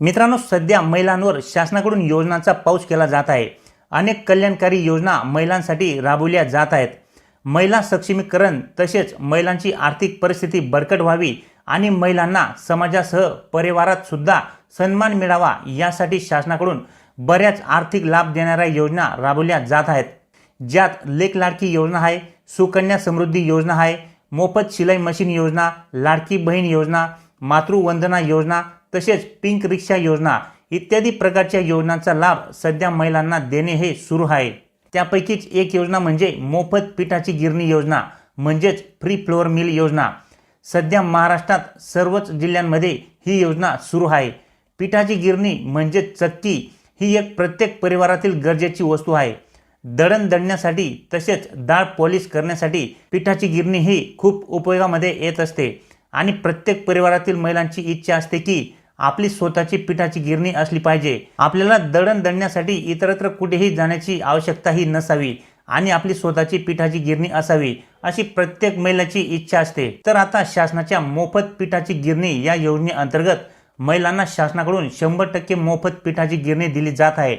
मित्रांनो सध्या महिलांवर शासनाकडून योजनांचा पाऊस केला जात आहे. अनेक कल्याणकारी योजना महिलांसाठी राबवल्या जात आहेत. महिला सक्षमीकरण तसेच महिलांची आर्थिक परिस्थिती बळकट व्हावी आणि महिलांना समाजासह परिवारात सुद्धा सन्मान मिळावा यासाठी शासनाकडून बऱ्याच आर्थिक लाभ देणाऱ्या योजना राबवल्या जात आहेत. ज्यात लेख लाडकी योजना आहे सुकन्या समृद्धी योजना आहे मोफत शिलाई मशीन योजना लाडकी बहीण योजना मातृवंदना योजना तसेच पिंक रिक्षा योजना इत्यादी प्रकारच्या योजनांचा लाभ सध्या महिलांना देणे हे सुरू आहे. त्यापैकीच एक योजना म्हणजे मोफत पिठाची गिरणी योजना म्हणजेच फ्री फ्लोअर मिल योजना. सध्या महाराष्ट्रात सर्वच जिल्ह्यांमध्ये ही योजना सुरू आहे. पिठाची गिरणी म्हणजे चक्की ही एक प्रत्येक परिवारातील गरजेची वस्तू आहे. दळण दळण्यासाठी तसेच डाळ पॉलिश करण्यासाठी पिठाची गिरणी ही खूप उपयोगामध्ये येत असते. आणि प्रत्येक परिवारातील महिलांची इच्छा असते की आपली स्वतःची पिठाची गिरणी असली पाहिजे. आपल्याला दळण दळण्यासाठी इतरत्र कुठेही जाण्याची आवश्यकताही नसावी आणि आपली स्वतःची पिठाची गिरणी असावी अशी प्रत्येक महिलाची इच्छा असते. तर आता शासनाच्या मोफत पिठाची गिरणी या योजनेअंतर्गत महिलांना शासनाकडून शंभर टक्के मोफत पिठाची गिरणी दिली जात आहे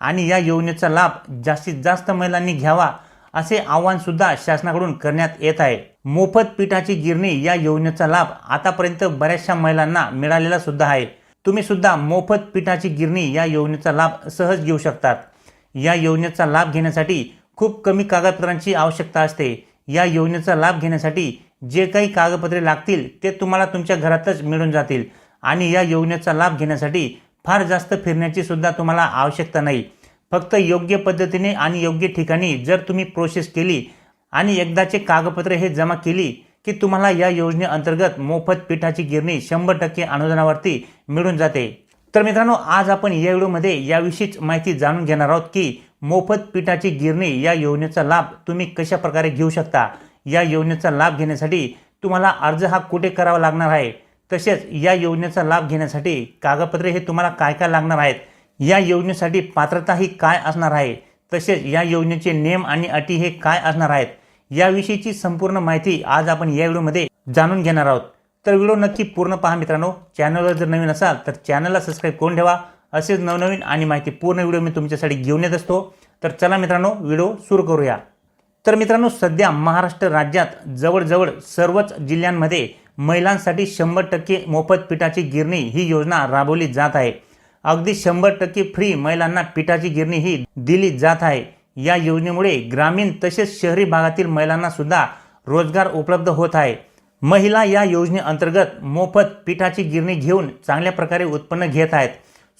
आणि या योजनेचा लाभ जास्तीत जास्त महिलांनी घ्यावा असे आव्हानसुद्धा शासनाकडून करण्यात येत आहे. मोफत पिठाची गिरणी या योजनेचा लाभ आतापर्यंत बऱ्याचशा महिलांना मिळालेला सुद्धा आहे. तुम्ही सुद्धा मोफत पिठाची गिरणी या योजनेचा लाभ सहज घेऊ शकतात. या योजनेचा लाभ घेण्यासाठी खूप कमी कागदपत्रांची आवश्यकता असते. या योजनेचा लाभ घेण्यासाठी जे काही कागदपत्रे लागतील ते तुम्हाला तुमच्या घरातच मिळून जातील आणि या योजनेचा लाभ घेण्यासाठी फार जास्त फिरण्याची सुद्धा तुम्हाला आवश्यकता नाही. फक्त योग्य पद्धतीने आणि योग्य ठिकाणी जर तुम्ही प्रोसेस केली आणि एकदाचे कागदपत्रे हे जमा केली की तुम्हाला या योजनेअंतर्गत मोफत पिठाची गिरणी शंभर टक्के अनुदानावरती मिळून जाते. तर मित्रांनो आज आपण या व्हिडिओमध्ये याविषयीच माहिती जाणून घेणार आहोत की मोफत पिठाची गिरणी या योजनेचा लाभ तुम्ही कशा प्रकारे घेऊ शकता? या योजनेचा लाभ घेण्यासाठी तुम्हाला अर्ज हा कुठे करावा लागणार आहे? तसेच या योजनेचा लाभ घेण्यासाठी कागदपत्रे हे तुम्हाला काय काय लागणार आहेत? या योजनेसाठी पात्रता ही काय असणार आहे? तसेच या योजनेचे नियम आणि अटी हे काय असणार आहेत? याविषयीची संपूर्ण माहिती आज आपण या व्हिडिओमध्ये जाणून घेणार आहोत. तर व्हिडिओ नक्की पूर्ण पहा मित्रांनो. चॅनलवर जर नवीन असाल तर चॅनलला सबस्क्राईब करून ठेवा. असेच नवनवीन आणि माहिती पूर्ण व्हिडिओ मी तुमच्यासाठी घेऊन येत असतो. तर चला मित्रांनो व्हिडिओ सुरू करूया. तर मित्रांनो सध्या महाराष्ट्र राज्यात जवळजवळ सर्वच जिल्ह्यांमध्ये महिलांसाठी शंभर टक्के मोफत पिठाची गिरणी ही योजना राबवली जात आहे. अगदी शंभर टक्के फ्री महिलांना पिठाची गिरणी ही दिली जात आहे. या योजनेमुळे ग्रामीण तसेच शहरी भागातील महिलांना सुद्धा रोजगार उपलब्ध होत आहे. महिला या योजनेअंतर्गत मोफत पिठाची गिरणी घेऊन चांगल्या प्रकारे उत्पन्न घेत आहेत.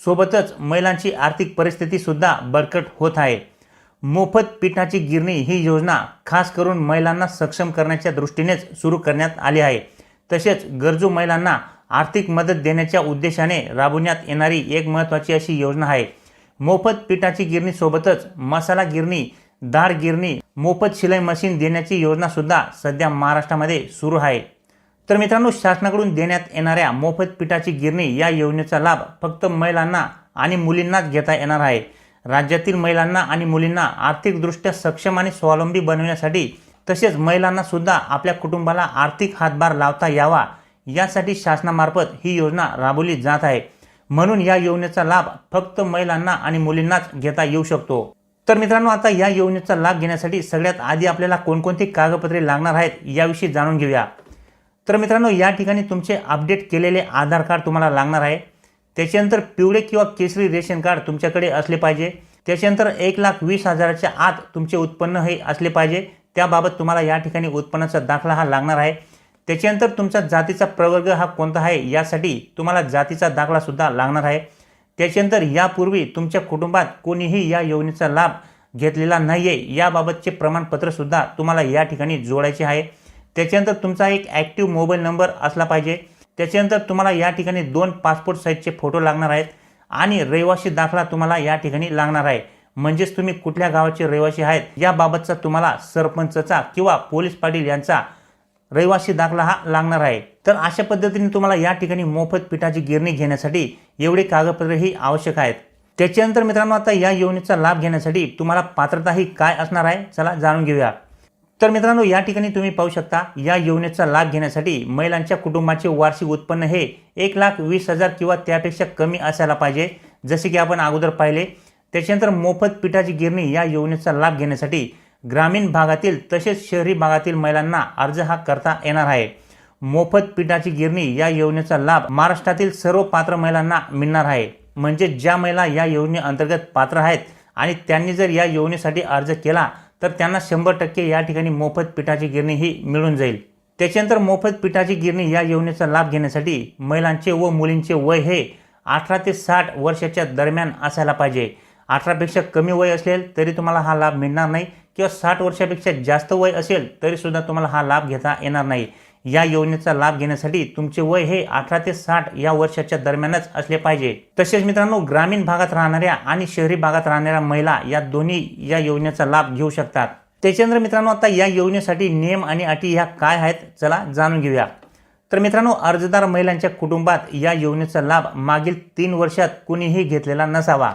सोबतच महिलांची आर्थिक परिस्थितीसुद्धा बळकट होत आहे. मोफत पिठाची गिरणी ही योजना खास करून महिलांना सक्षम करण्याच्या दृष्टीनेच सुरू करण्यात आली आहे. तसेच गरजू महिलांना आर्थिक मदत देण्याच्या उद्देशाने राबवण्यात येणारी एक महत्त्वाची अशी योजना आहे. मोफत पिठाची गिरणी सोबतच मसाला गिरणी डाळ गिरणी मोफत शिलाई मशीन देण्याची योजनासुद्धा सध्या महाराष्ट्रामध्ये सुरू आहे. तर मित्रांनो शासनाकडून देण्यात येणाऱ्या मोफत पिठाची गिरणी या योजनेचा लाभ फक्त महिलांना आणि मुलींनाच घेता येणार आहे. राज्यातील महिलांना आणि मुलींना आर्थिकदृष्ट्या सक्षम आणि स्वावलंबी बनवण्यासाठी तसेच महिलांना सुद्धा आपल्या कुटुंबाला आर्थिक हातभार लावता यावा यासाठी शासनामार्फत ही योजना राबवली जात आहे. म्हणून या योजनेचा लाभ फक्त महिलांना आणि मुलींनाच घेता येऊ शकतो. तर मित्रांनो आता या योजनेचा लाभ घेण्यासाठी सगळ्यात आधी आपल्याला कोणकोणती कागदपत्रे लागणार आहेत याविषयी जाणून घेऊया. तर मित्रांनो या ठिकाणी तुमचे अपडेट केलेले आधार कार्ड तुम्हाला लागणार आहे. त्याच्यानंतर पिवळे किंवा केसरी रेशन कार्ड तुमच्याकडे असले पाहिजे. त्याच्यानंतर एक लाख वीस हजाराच्या आत तुमचे उत्पन्न हे असले पाहिजे. त्याबाबत तुम्हाला या ठिकाणी उत्पन्नाचा दाखला हा लागणार आहे. त्याच्यानंतर तुमचा जातीचा प्रवर्ग हा कोणता आहे यासाठी तुम्हाला जातीचा दाखलासुद्धा लागणार आहे. त्याच्यानंतर यापूर्वी तुमच्या कुटुंबात कोणीही या योजनेचा लाभ घेतलेला नाही आहे याबाबतचे प्रमाणपत्रसुद्धा तुम्हाला या ठिकाणी जोडायचे आहे. त्याच्यानंतर तुमचा एक ॲक्टिव्ह मोबाईल नंबर असला पाहिजे. त्याच्यानंतर तुम्हाला या ठिकाणी दोन पासपोर्ट साईजचे फोटो लागणार आहेत आणि रहिवासी दाखला तुम्हाला या ठिकाणी लागणार आहे. म्हणजेच तुम्ही कुठल्या गावाचे रहिवासी आहेत याबाबतचा तुम्हाला सरपंचचा किंवा पोलीस पाटील यांचा रहिवासी दाखला हा लागणार आहे. तर अशा पद्धतीने तुम्हाला या ठिकाणी मोफत पिठाची गिरणी घेण्यासाठी एवढे कागदपत्रे ही आवश्यक आहेत. त्याच्यानंतर मित्रांनो आता या योजनेचा लाभ घेण्यासाठी तुम्हाला पात्रता ही काय असणार आहे चला जाणून घेऊया. तर मित्रांनो या ठिकाणी तुम्ही पाहू शकता या योजनेचा लाभ घेण्यासाठी महिलांच्या कुटुंबाचे वार्षिक उत्पन्न हे एक लाख वीस हजार किंवा त्यापेक्षा कमी असायला पाहिजे जसे की आपण अगोदर पाहिले. त्याच्यानंतर मोफत पिठाची गिरणी या योजनेचा लाभ घेण्यासाठी ग्रामीण भागातील तसेच शहरी भागातील महिलांना अर्ज हा करता येणार आहे. मोफत पिठाची गिरणी या योजनेचा लाभ महाराष्ट्रातील सर्व पात्र महिलांना मिळणार आहे. म्हणजे ज्या महिला या योजनेअंतर्गत पात्र आहेत आणि त्यांनी जर या योजनेसाठी अर्ज केला तर त्यांना शंभर टक्के या ठिकाणी मोफत पिठाची गिरणी ही मिळून जाईल. त्याच्यानंतर मोफत पिठाची गिरणी या योजनेचा लाभ घेण्यासाठी महिलांचे व मुलींचे वय हे अठरा ते साठ वर्षाच्या दरम्यान असायला पाहिजे. अठरापेक्षा कमी वय असेल तरी तुम्हाला हा लाभ मिळणार नाही. किंवा साठ वर्षापेक्षा जास्त वय असेल तरीसुद्धा तुम्हाला हा लाभ घेता येणार नाही. या योजनेचा लाभ घेण्यासाठी तुमचे वय हे अठरा ते साठ या वर्षाच्या दरम्यानच असले पाहिजे. तसेच मित्रांनो ग्रामीण भागात राहणाऱ्या आणि शहरी भागात राहणाऱ्या महिला या दोन्ही या योजनेचा लाभ घेऊ शकतात. त्याच्यानंतर मित्रांनो आता या योजनेसाठी नियम आणि अटी ह्या काय आहेत चला जाणून घेऊया. तर मित्रांनो अर्जदार महिलांच्या कुटुंबात या योजनेचा लाभ मागील तीन वर्षात कुणीही घेतलेला नसावा.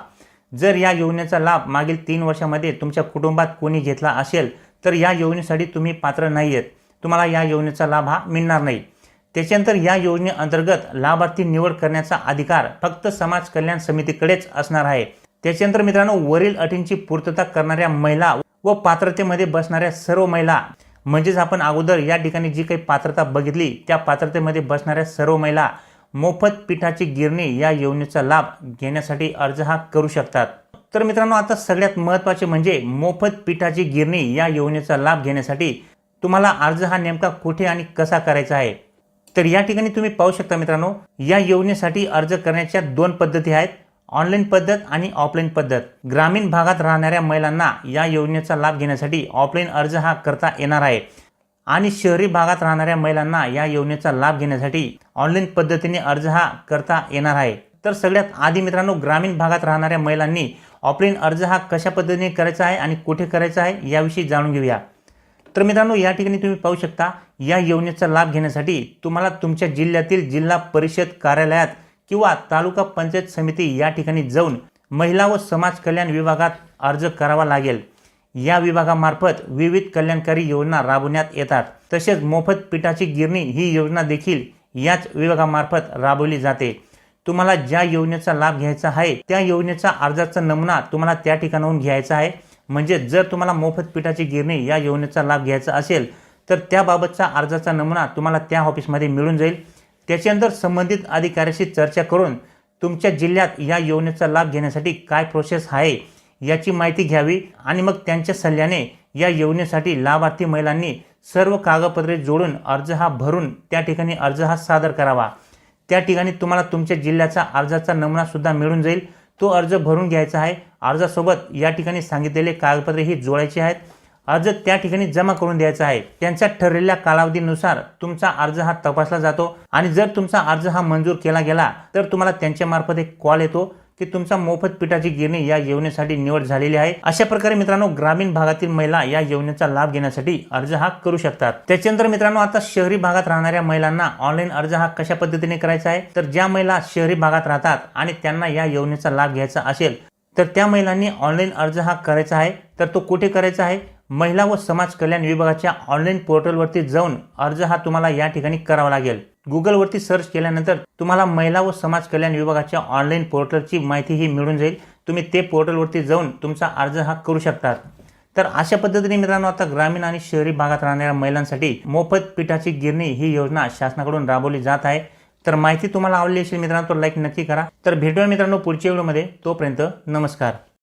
जर या योजनेचा लाभ मागील तीन वर्षामध्ये तुमच्या कुटुंबात कोणी घेतला असेल तर या योजनेसाठी तुम्ही पात्र नाही आहेत तुम्हाला या योजनेचा लाभ हा मिळणार नाही. त्याच्यानंतर या योजनेअंतर्गत लाभार्थी निवड करण्याचा अधिकार फक्त समाज कल्याण समितीकडेच असणार आहे. त्याच्यानंतर मित्रांनो वरील अटींची पूर्तता करणाऱ्या महिला व पात्रतेमध्ये बसणाऱ्या सर्व महिला म्हणजेच आपण अगोदर या ठिकाणी जी काही पात्रता बघितली त्या पात्रतेमध्ये बसणाऱ्या सर्व महिला मोफत पिठाची गिरणी या योजनेचा लाभ घेण्यासाठी अर्ज हा करू शकतात. तर मित्रांनो आता सगळ्यात महत्त्वाचे म्हणजे मोफत पिठाची गिरणी या योजनेचा लाभ घेण्यासाठी तुम्हाला अर्ज हा नेमका कुठे आणि कसा करायचा आहे? तर या ठिकाणी तुम्ही पाहू शकता मित्रांनो या योजनेसाठी अर्ज करण्याच्या दोन पद्धती आहेत. ऑनलाईन पद्धत आणि ऑफलाईन पद्धत. ग्रामीण भागात राहणाऱ्या महिलांना या योजनेचा लाभ घेण्यासाठी ऑफलाईन अर्ज हा करता येणार आहे. आणि शहरी भागात राहणाऱ्या महिलांना या योजनेचा लाभ घेण्यासाठी ऑनलाईन पद्धतीने अर्ज हा करता येणार आहे. तर सगळ्यात आधी मित्रांनो ग्रामीण भागात राहणाऱ्या महिलांनी ऑफलाईन अर्ज हा कशा पद्धतीने करायचा आहे आणि कुठे करायचा आहे याविषयी जाणून घेऊया. तर मित्रांनो या ठिकाणी तुम्ही पाहू शकता या योजनेचा लाभ घेण्यासाठी तुम्हाला तुमच्या जिल्ह्यातील जिल्हा परिषद कार्यालयात किंवा तालुका पंचायत समिती या ठिकाणी जाऊन महिला व समाज कल्याण विभागात अर्ज करावा लागेल. या विभागामार्फत विविध कल्याणकारी योजना राबवण्यात येतात. तसेच मोफत पिठाची गिरणी ही योजना देखील याच विभागामार्फत राबवली जाते. तुम्हाला ज्या योजनेचा लाभ घ्यायचा आहे त्या योजनेचा अर्जाचा नमुना तुम्हाला त्या ठिकाणाहून घ्यायचा आहे. म्हणजे जर तुम्हाला मोफत पिठाची गिरणी या योजनेचा लाभ घ्यायचा असेल तर त्याबाबतचा अर्जाचा नमुना तुम्हाला त्या ऑफिसमध्ये मिळून जाईल. त्याच्यानंतर संबंधित अधिकाऱ्याशी चर्चा करून तुमच्या जिल्ह्यात या योजनेचा लाभ घेण्यासाठी काय प्रोसेस आहे याची माहिती घ्यावी आणि मग त्यांच्या सल्ल्याने या योजनेसाठी लाभार्थी महिलांनी सर्व कागदपत्रे जोडून अर्ज हा भरून त्या ठिकाणी अर्ज हा सादर करावा. त्या ठिकाणी तुम्हाला तुमच्या जिल्ह्याचा अर्जाचा नमुनासुद्धा मिळून जाईल. तो अर्ज भरून घ्यायचा आहे. अर्जासोबत या ठिकाणी सांगितलेले कागदपत्रे ही जोडायची आहेत. अर्ज त्या ठिकाणी जमा करून द्यायचा आहे. त्यांच्या ठरलेल्या कालावधीनुसार तुमचा अर्ज हा तपासला जातो आणि जर तुमचा अर्ज हा मंजूर केला गेला तर तुम्हाला त्यांच्यामार्फत एक कॉल येतो. की तुमचा मोफत पिठाची गिरणी या योजनेसाठी निवड झालेली आहे. अशा प्रकारे मित्रांनो ग्रामीण भागातील महिला या योजनेचा लाभ घेण्यासाठी अर्ज हा करू शकतात. त्याच्यानंतर मित्रांनो आता शहरी भागात राहणाऱ्या महिलांना ऑनलाईन अर्ज हा कशा पद्धतीने करायचा आहे? तर ज्या महिला शहरी भागात राहतात आणि त्यांना या योजनेचा लाभ घ्यायचा असेल तर त्या महिलांनी ऑनलाईन अर्ज हा करायचा आहे. तर तो कुठे करायचा आहे? महिला व समाज कल्याण विभागाच्या ऑनलाईन पोर्टलवरती जाऊन अर्ज हा तुम्हाला या ठिकाणी करावा लागेल. गुगलवरती सर्च केल्यानंतर तुम्हाला महिला व समाज कल्याण विभागाच्या ऑनलाईन पोर्टलची माहितीही मिळून जाईल. तुम्ही ते पोर्टलवरती जाऊन तुमचा अर्ज हा करू शकतात तर अशा पद्धतीने मित्रांनो आता ग्रामीण आणि शहरी भागात राहणाऱ्या महिलांसाठी मोफत पिठाची गिरणी ही योजना शासनाकडून राबवली जात आहे. तर माहिती तुम्हाला आवडली असेल मित्रांनो तो लाईक नक्की करा. तर भेटूया मित्रांनो पुढच्या व्हिडिओमध्ये. तोपर्यंत नमस्कार.